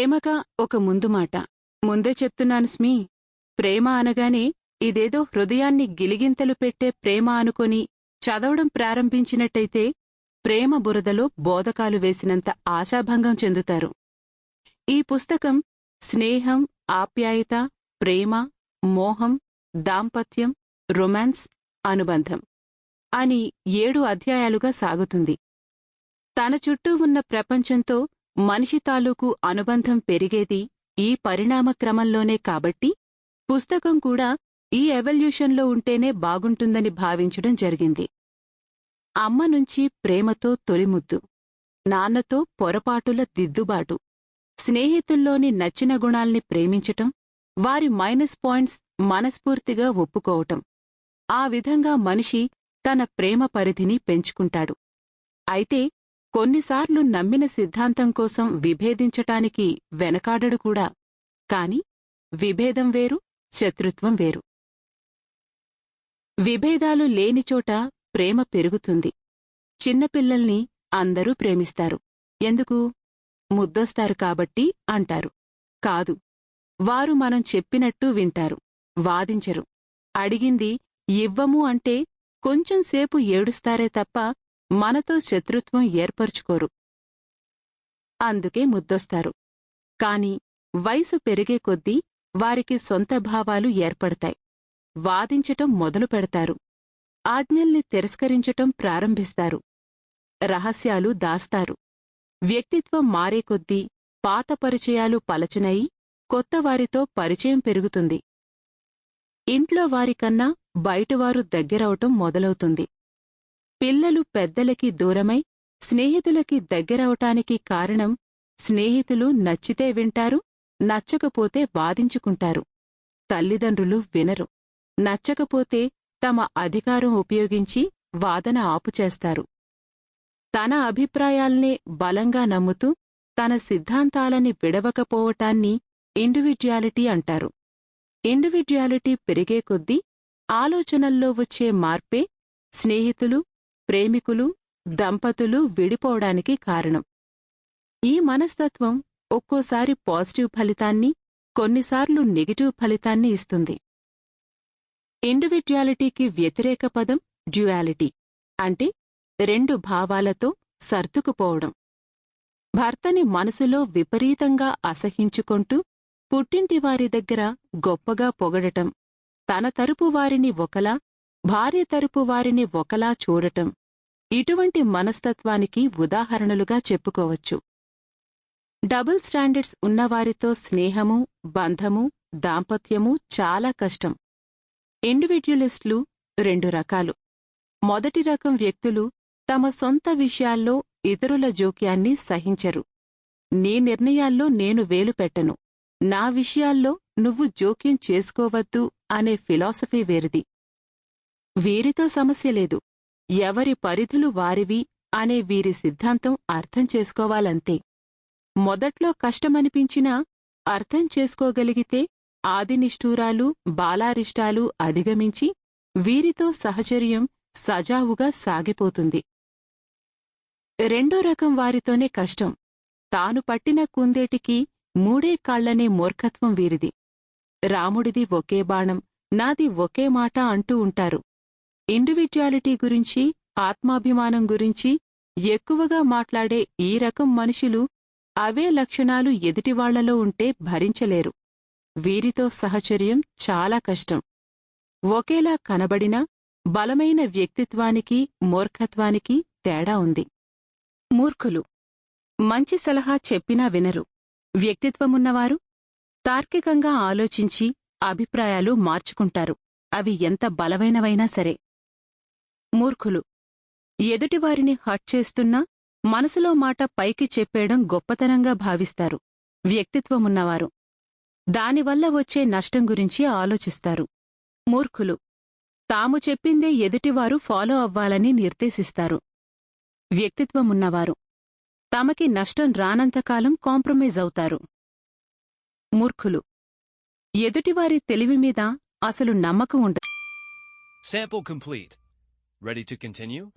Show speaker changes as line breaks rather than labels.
ప్రేమగా ఒక ముందు మాట. ముందే చెప్తున్నాను స్మీ. ప్రేమ అనగానే ఇదేదో హృదయాన్ని గిలిగింతలు పెట్టే ప్రేమ అనుకొని చదవడం ప్రారంభించినట్టయితే ప్రేమ బురదలో బోధకాలు వేసినంత ఆశాభంగం చెందుతారు. ఈ పుస్తకం స్నేహం ఆప్యాయత ప్రేమ మోహం దాంపత్యం రొమాన్స్ అనుబంధం అని ఏడు అధ్యాయాలుగా సాగుతుంది. తన చుట్టూ ఉన్న ప్రపంచంతో మనిషి తాలూకు అనుబంధం పెరిగేది ఈ పరిణామ క్రమంలోనే కాబట్టి పుస్తకం కూడా ఈ ఎవల్యూషన్లో ఉంటేనే బాగుంటుందని భావించడం జరిగింది. అమ్మ నుంచి ప్రేమతో తొలిముద్దు నాన్నతో పొరపాటుల దిద్దుబాటు స్నేహితుల్లోని నచ్చిన గుణాల్ని ప్రేమించటం వారి మైనస్ పాయింట్స్ మనస్ఫూర్తిగా ఒప్పుకోవటం. ఆ విధంగా మనిషి తన ప్రేమ పరిధిని పెంచుకుంటాడు. అయితే కొన్నిసార్లు నమ్మిన సిద్ధాంతం కోసం విభేదించటానికి వెనకాడడు కూడా. కాని విభేదం వేరు శత్రుత్వం వేరు. విభేదాలు లేనిచోట ప్రేమ పెరుగుతుంది. చిన్నపిల్లల్ని అందరూ ప్రేమిస్తారు. ఎందుకు? ముద్దొస్తారు కాబట్టి అంటారు. కాదు. వారు మనం చెప్పినట్టు వింటారు. వాదించరు. అడిగింది ఇవ్వము అంటే కొంచెంసేపు ఏడుస్తారే తప్ప మనతో శత్రుత్వం ఏర్పరుచుకోరు. అందుకే ముద్దొస్తారు. కాని వయసు పెరిగే కొద్దీ వారికి సొంత భావాలు ఏర్పడతాయి. వాదించటం మొదలు పెడతారు. ఆజ్ఞల్ని తిరస్కరించటం ప్రారంభిస్తారు. రహస్యాలు దాస్తారు. వ్యక్తిత్వం మారే కొద్దీ పాత పరిచయాలు పలచనయి కొత్తవారితో పరిచయం పెరుగుతుంది. ఇంట్లో వారికన్నా బయటవారు దగ్గరవటం మొదలవుతుంది. పిల్లలు పెద్దలకి దూరమై స్నేహితులకి దగ్గరవటానికి కారణం స్నేహితులు నచ్చితే వింటారు నచ్చకపోతే వాదించుకుంటారు. తల్లిదండ్రులు వినరు. నచ్చకపోతే తమ అధికారం ఉపయోగించి వాదన ఆపుచేస్తారు. తన అభిప్రాయాల్నే బలంగా నమ్ముతూ తన సిద్ధాంతాలని విడవకపోవటాన్ని ఇండివిడ్యుయాలిటీ అంటారు. ఇండివిడ్యుయాలిటీ పెరిగే కొద్దీ ఆలోచనల్లో వచ్చే మార్పే స్నేహితులు ప్రేమికులు దంపతులు విడిపోవడానికి కారణం. ఈ మనస్తత్వం ఒక్కోసారి పాజిటివ్ ఫలితాన్ని కొన్నిసార్లు నెగిటివ్ ఫలితాన్ని ఇస్తుంది. ఇండివిడ్యుయాలిటీకి వ్యతిరేక పదం డ్యుయాలిటీ అంటే రెండు భావాలతో సర్దుకుపోవడం. భర్తని మనసులో విపరీతంగా అసహించుకుంటూ పుట్టింటివారి దగ్గర గొప్పగా పొగడటం తన తరపు వారిని ఒకలా భార్య తరపు వారిని ఒకలా చూడటం. ఇటువంటి మనస్తత్వానికి ఉదాహరణలుగా చెప్పుకోవచ్చు. డబుల్ స్టాండర్డ్స్ ఉన్నవారితో స్నేహము బంధము దాంపత్యము చాలా కష్టం. ఇండివిడ్యులిస్టులు రెండు రకాలు. మొదటి రకం వ్యక్తులు తమ సొంత విషయాల్లో ఇతరుల జోక్యాన్ని సహించరు. నీ నిర్ణయాల్లో నేను వేలు పెట్టను. నా విషయాల్లో నువ్వు జోక్యం చేసుకోవద్దు అనే ఫిలాసఫీ వేరిది. వీరితో సమస్య లేదు. ఎవరి పరిధులు వారివి అనే వీరి సిద్ధాంతం అర్థం చేసుకోవాలంతే. మొదట్లో కష్టమనిపించినా అర్థం చేసుకోగలిగితే ఆదినిష్ఠూరాలు బాలారిష్టాలు అధిగమించి వీరితో సహచర్యం సజావుగా సాగిపోతుంది. రెండో రకం వారితోనే కష్టం. తాను పట్టిన కుందేటికి మూడే కాళ్ళనే మూర్ఖత్వం వీరిది. రాముడిది ఒకే బాణం నాది ఒకే మాట అంటూ ఉంటారు. ఇండివిడ్యుయాలిటీ గురించి ఆత్మాభిమానం గురించి ఎక్కువగా మాట్లాడే ఈ రకం మనుషులు అవే లక్షణాలు ఎదుటివాళ్ళలో ఉంటే భరించలేరు. వీరితో సహచర్యం చాలా కష్టం. ఒకేలా కనబడినా బలమైన వ్యక్తిత్వానికి మూర్ఖత్వానికి తేడా ఉంది. మూర్ఖులు. మంచి సలహా చెప్పినా వినరు. వ్యక్తిత్వమున్నవారు తార్కికంగా ఆలోచించి అభిప్రాయాలు మార్చుకుంటారు. అవి ఎంత బలమైనవైనా సరే. మూర్ఖులు. ఎదుటివారిని హట్ చేస్తున్నా మనసులో మాట పైకి చెప్పేయడం గొప్పతనంగా భావిస్తారు. వ్యక్తిత్వమున్నవారు. దానివల్ల వచ్చే నష్టం గురించి ఆలోచిస్తారు. మూర్ఖులు. తాము చెప్పిందే ఎదుటివారు ఫాలో అవ్వాలని నిర్దేశిస్తారు. వ్యక్తిత్వమున్నవారు. తమకి నష్టం రానంతకాలం కాంప్రమైజ్ అవుతారు. మూర్ఖులు. ఎదుటివారి తెలివి మీద అసలు నమ్మకం ఉండదు
Ready to continue?